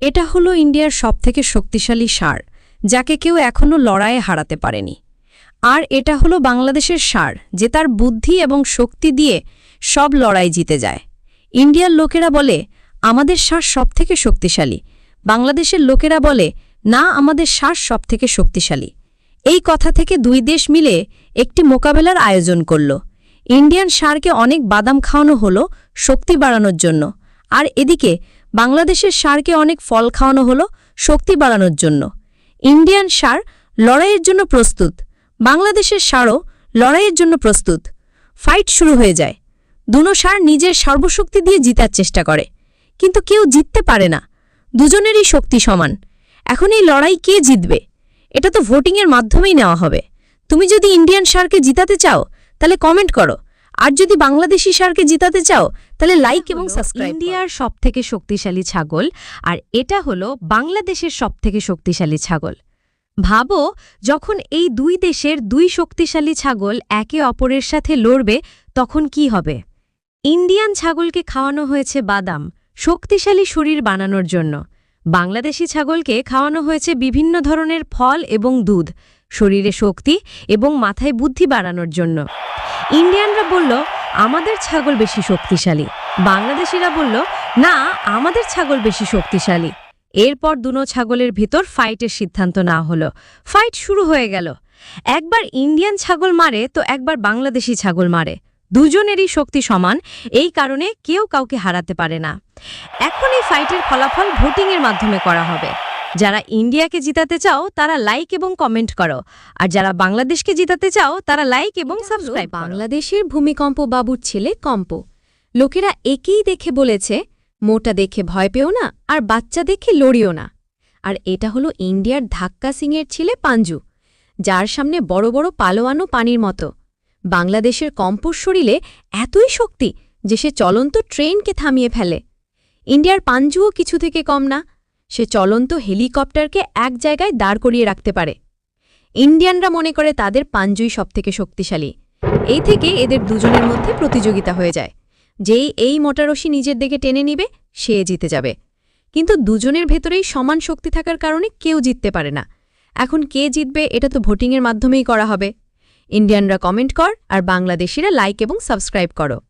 এটা হলো ইন্ডিয়ার সবথেকে শক্তিশালী সার, যাকে কেউ এখনও লড়াইয়ে হারাতে পারেনি। আর এটা হলো বাংলাদেশের সার, যে তার বুদ্ধি এবং শক্তি দিয়ে সব লড়াই জিতে যায়। ইন্ডিয়ার লোকেরা বলে, আমাদের শ্বাস সবথেকে শক্তিশালী। বাংলাদেশের লোকেরা বলে, না, আমাদের শ্বাস সবথেকে শক্তিশালী। এই কথা থেকে দুই দেশ মিলে একটি মোকাবেলার আয়োজন করল। ইন্ডিয়ান সারকে অনেক বাদাম খাওয়ানো হলো শক্তি বাড়ানোর জন্য। আর এদিকে বাংলাদেশের সারকে অনেক ফল খাওয়ানো হলো শক্তি বাড়ানোর জন্য। ইন্ডিয়ান সার লড়াইয়ের জন্য প্রস্তুত। বাংলাদেশের সারও লড়াইয়ের জন্য প্রস্তুত। ফাইট শুরু হয়ে যায়। দুনো সার নিজের সর্বশক্তি দিয়ে জিতার চেষ্টা করে। কিন্তু কেউ জিততে পারে না। দুজনেরই শক্তি সমান। এখন এই লড়াই কে জিতবে? এটা তো ভোটিংয়ের মাধ্যমেই নেওয়া হবে। তুমি যদি ইন্ডিয়ান সারকে জিতাতে চাও, তাহলে কমেন্ট করো। আর যদি বাংলাদেশি সারকে জিতাতে চাও তাহলে লাইক এবং সাবস্ক্রাইব ইন্ডিয়ার সবথেকে শক্তিশালী ছাগল আর এটা হলো বাংলাদেশের সবথেকে শক্তিশালী ছাগল। ভাবো যখন এই দুই দেশের দুই শক্তিশালী ছাগল একে অপরের সাথে লড়বে তখন কি হবে? ইন্ডিয়ান ছাগলকে খাওয়ানো হয়েছে বাদাম শক্তিশালী শরীর বানানোর জন্য। বাংলাদেশি ছাগলকে খাওয়ানো হয়েছে বিভিন্ন ধরনের ফল এবং দুধ শরীরে শক্তি এবং মাথায় বুদ্ধি বাড়ানোর জন্য। ইন্ডিয়ানরা বলল, আমাদের ছাগল বেশি শক্তিশালী। বাংলাদেশিরা বলল, না, আমাদের ছাগল বেশি শক্তিশালী। এরপর দুনো ছাগলের ভিতর ফাইটের সিদ্ধান্ত না হলো। ফাইট শুরু হয়ে গেল। একবার ইন্ডিয়ান ছাগল মারে, তো একবার বাংলাদেশি ছাগল মারে। দুজনেরই শক্তি সমান, এই কারণে কেউ কাউকে হারাতে পারে না। এখন এই ফাইটের ফলাফল ভোটিংয়ের মাধ্যমে করা হবে। যারা ইন্ডিয়াকে জিতাতে চাও তারা লাইক এবং কমেন্ট করো। আর যারা বাংলাদেশকে জিতাতে চাও তারা লাইক এবং সাবস্ক্রাইব বাংলাদেশের ভূমিকম্প বাবুর ছেলে কম্প। লোকেরা একেই দেখে বলেছে মোটা দেখে ভয় পেও না আর বাচ্চা দেখে লড়িও না। আর এটা হলো ইন্ডিয়ার ধাক্কা সিংয়ের ছেলে পাঞ্জু যার সামনে বড় বড় পালোয়ানো পানির মতো। বাংলাদেশের কম্পর শরীরে এতই শক্তি যে সে চলন্ত ট্রেনকে থামিয়ে ফেলে। ইন্ডিয়ার পাঞ্জুও কিছু থেকে কম না। সে চলন্ত হেলিকপ্টারকে এক জায়গায় দাঁড় করিয়ে রাখতে পারে। ইন্ডিয়ানরা মনে করে তাদের পাঞ্জুই সবথেকে শক্তিশালী। এই থেকে এদের দুজনের মধ্যে প্রতিযোগিতা হয়ে যায়। যেই এই মোটারসি নিজের দিকে টেনে নিবে, সে জিতে যাবে। কিন্তু দুজনের ভেতরেই সমান শক্তি থাকার কারণে কেউ জিততে পারে না। এখন কে জিতবে, এটা তো ভোটিংয়ের মাধ্যমেই করা হবে। ইন্ডিয়ানরা কমেন্ট কর আর বাংলাদেশিরা লাইক এবং সাবস্ক্রাইব করো।